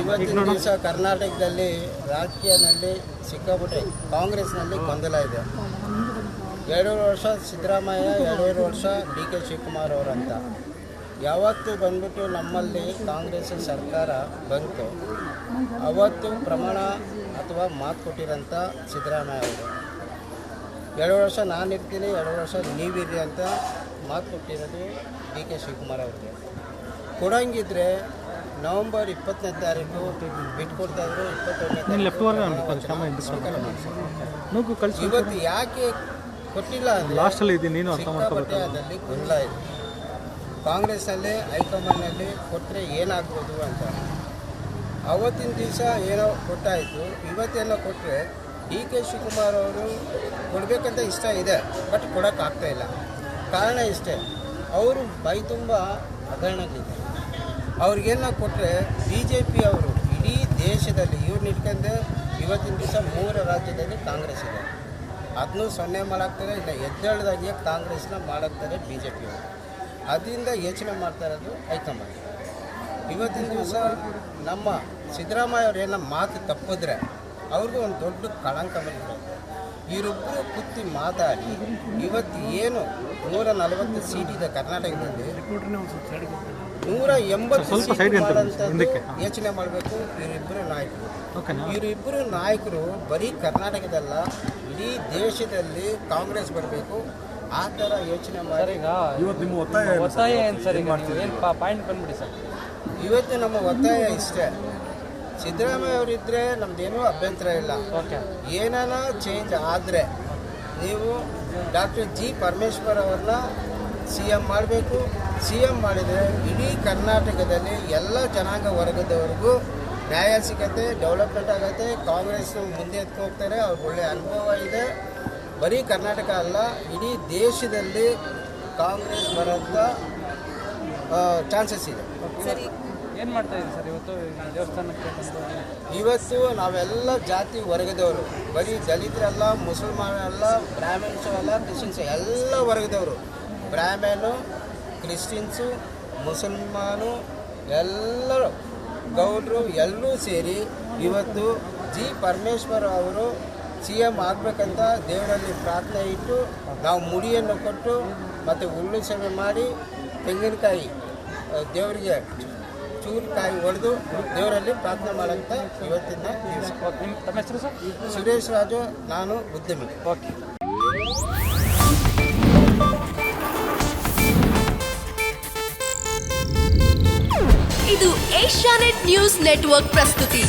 ಇವತ್ತಿನ ದಿವಸ ಕರ್ನಾಟಕದಲ್ಲಿ ರಾಜಕೀಯದಲ್ಲಿ ಸಿಕ್ಕಾಪಟ್ಟೆ ಕಾಂಗ್ರೆಸ್ನಲ್ಲಿ ಗೊಂದಲ ಇದೆ. ಎರಡೂವರೆ ವರ್ಷ ಸಿದ್ದರಾಮಯ್ಯ, ಎರಡೂವರೆ ವರ್ಷ ಡಿ ಕೆ ಶಿವಕುಮಾರ್ ಅವರಂತ. ಯಾವತ್ತು ಬಂದ್ಬಿಟ್ಟು ನಮ್ಮಲ್ಲಿ ಕಾಂಗ್ರೆಸ್ ಸರ್ಕಾರ ಬಂತು. ಅವತ್ತು ಪ್ರಮಾಣ ಅಥವಾ ಮಾತು ಕೊಟ್ಟಿರೋಂಥ ಸಿದ್ದರಾಮಯ್ಯ ಅವರು. ಎರಡು ವರ್ಷ ನಾನು ಇರ್ತೀನಿ ಎರಡು ವರ್ಷ ನೀವಿರಿ ಅಂತ ಮಾತು ಕೊಟ್ಟಿರೋದು ಡಿ ಕೆ ಶಿವಕುಮಾರ್ ಅವ್ರಿಗೆ. ಕೊಡಂಗಿದ್ರೆ ನವಂಬರ್ ಇಪ್ಪತ್ತನೇ ತಾರೀಕು ಬಿಟ್ಕೊಡ್ತಾ ಇದ್ರು ಇಪ್ಪತ್ತೊಂದನೇ ಲೆಫ್ಟ್ ನೂಕು ಕಳಿಸಿ. ಇವತ್ತು ಯಾಕೆ ಕೊಟ್ಟಿಲ್ಲ ಲಾಸ್ಟಲ್ಲಿ ಇದ್ದೀನಿ ನೀನು ಅರ್ಥ ಅದಲ್ಲಿ ಗೊಂದಲ ಇದೆ. ಕಾಂಗ್ರೆಸ್ಸಲ್ಲಿ ಹೈಕಮಾಂಡ್ನಲ್ಲಿ ಕೊಟ್ಟರೆ ಏನಾಗ್ಬೋದು ಅಂತ. ಅವತ್ತಿನ ದಿವಸ ಏನೋ ಕೊಟ್ಟಾಯಿತು. ಇವತ್ತೆಲ್ಲ ಕೊಟ್ಟರೆ ಡಿ ಕೆ ಶಿವಕುಮಾರ್ ಅವರು ಕೊಡಬೇಕಂತ ಇಷ್ಟ ಇದೆ ಬಟ್ ಕೊಡೋಕ್ಕಾಗ್ತಾ ಇಲ್ಲ. ಕಾರಣ ಇಷ್ಟೇ ಅವರು ಬೈ ತುಂಬ ಹಗರಣಗಳಿದೆ ಅವ್ರಿಗೇನ ಕೊಟ್ಟರೆ ಬಿ ಜೆ ಪಿ ಅವರು ಇಡೀ ದೇಶದಲ್ಲಿ ಇವ್ರನ್ನ ಇಟ್ಕೊಂಡು ಇವತ್ತಿನ ದಿವಸ ಮೂರು ರಾಜ್ಯದಲ್ಲಿ ಕಾಂಗ್ರೆಸ್ ಇದೆ. ಅದನ್ನೂ ಸೊನ್ನೆ ಮಾಡಾಕ್ತಾರೆ ಇಲ್ಲ ಎದ್ದೇಳ್ದಾಗೆ ಕಾಂಗ್ರೆಸ್ನ ಮಾಡಾಕ್ತಾರೆ ಬಿ ಜೆ ಪಿ ಅವರು. ಅದರಿಂದ ಯೋಚನೆ ಮಾಡ್ತಾ ಇರೋದು ಹೈಕಮಾಂಡ್. ಇವತ್ತಿನ ದಿವಸ ನಮ್ಮ ಸಿದ್ದರಾಮಯ್ಯ ಅವ್ರು ಏನೋ ಮಾತು ತಪ್ಪಿದ್ರೆ ಅವ್ರಿಗೂ ಒಂದು ದೊಡ್ಡ ಕಳಂಕ ಬಂದಿದೆ ಇವರಿಬ್ಬರು ಕುತ್ತಿ ಮಾತಾಡಿ ಇವತ್ತು ಏನು ನೂರ ನಲವತ್ತು ಸೀಟ್ ಇದೆ ಕರ್ನಾಟಕದಲ್ಲಿ? ನೂರ ಎಂಬತ್ತು ಯೋಚನೆ ಮಾಡಬೇಕು ಇವರಿಬ್ಬರು ನಾಯಕರು. ಓಕೆನಾ ಇವರಿಬ್ಬರು ನಾಯಕರು ಬರೀ ಕರ್ನಾಟಕದಲ್ಲ ಇಡೀ ದೇಶದಲ್ಲಿ ಕಾಂಗ್ರೆಸ್ ಬರಬೇಕು. ಆ ಥರ ಯೋಚನೆ ಮಾಡಿ. ಇವತ್ತು ಒತ್ತಾಯ ಏನು ಸರ್? ಏನು ಸರ್ ಏನು ಪಾಯಿಂಟ್ ಬಂದ್ಬಿಡಿ ಸರ್. ಇವತ್ತು ನಮ್ಮ ಒತ್ತಾಯ ಇಷ್ಟೇ. ಸಿದ್ದರಾಮಯ್ಯ ಅವರಿದ್ದರೆ ನಮ್ದೇನೂ ಅಭ್ಯಂತರ ಇಲ್ಲ. ಓಕೆ ಏನಾನ ಚೇಂಜ್ ಆದರೆ ನೀವು ಡಾಕ್ಟರ್ ಜಿ ಪರಮೇಶ್ವರ್ ಅವ್ರನ್ನ ಸಿ ಎಂ ಮಾಡಬೇಕು. ಸಿ ಎಂ ಮಾಡಿದರೆ ಇಡೀ ಕರ್ನಾಟಕದಲ್ಲಿ ಎಲ್ಲ ಜನಾಂಗ ವರ್ಗದವರೆಗೂ ನ್ಯಾಯ ಸಿಗತ್ತೆ ಡೆವಲಪ್ಮೆಂಟ್ ಆಗುತ್ತೆ ಕಾಂಗ್ರೆಸ್ ಮುಂದೆ ಎತ್ಕೊ ಹೋಗ್ತಾರೆ ಅವ್ರಿಗೆ ಒಳ್ಳೆ ಅನುಭವ ಇದೆ. ಬರೀ ಕರ್ನಾಟಕ ಅಲ್ಲ ಇಡೀ ದೇಶದಲ್ಲಿ ಕಾಂಗ್ರೆಸ್ ಬರೋಂಥ ಚಾನ್ಸಸ್ ಇದೆ. ಏನು ಮಾಡ್ತಾ ಇದ್ದೀವಿ ಸರ್ ಇವತ್ತು ದೇವಸ್ಥಾನಕ್ಕೆ ಇವತ್ತು ನಾವೆಲ್ಲ ಜಾತಿ ವರ್ಗದವರು ಬರೀ ದಲಿತರೆಲ್ಲ ಮುಸಲ್ಮಾನ ಎಲ್ಲ ಬ್ರಾಹ್ಮಣ್ಸು ಎಲ್ಲ ಕ್ರಿಶ್ಚಿಯನ್ಸ್ ಎಲ್ಲ ವರ್ಗದವರು. ಬ್ರಾಹ್ಮಣು ಕ್ರಿಶ್ಚಿಯನ್ಸು ಮುಸಲ್ಮಾನು ಎಲ್ಲರೂ ಗೌಡ್ರು ಎಲ್ಲರೂ ಸೇರಿ ಇವತ್ತು ಜಿ ಪರಮೇಶ್ವರ್ ಅವರು ಸಿ ಎಂ ಆಗಬೇಕಂತ ದೇವರಲ್ಲಿ ಪ್ರಾರ್ಥನೆ ಇಟ್ಟು ನಾವು ಮುಡಿಯನ್ನು ಕೊಟ್ಟು ಮತ್ತು ಉಳ್ಳು ಸೇವೆ ಮಾಡಿ ತೆಂಗಿನಕಾಯಿ ಆ, ದೇವರಿಗೆ ಚೂರಿಕಾಯಿ ಹೊಡೆದು ದೇವರಲ್ಲಿ ಪ್ರಾರ್ಥನೆ ಮಾಡೋಂಥ ಇವತ್ತಿನ ದಿವಸ. ತಮ್ಮ ಹೆಸರು ಸರ್? ಸುರೇಶ್ ರಾಜು ನಾನು ಉದ್ಯಮಿ ಓಕೆ. ಇದು ಏಷ್ಯಾನೆಟ್ ನ್ಯೂಸ್ ನೆಟ್ವರ್ಕ್ ಪ್ರಸ್ತುತಿ.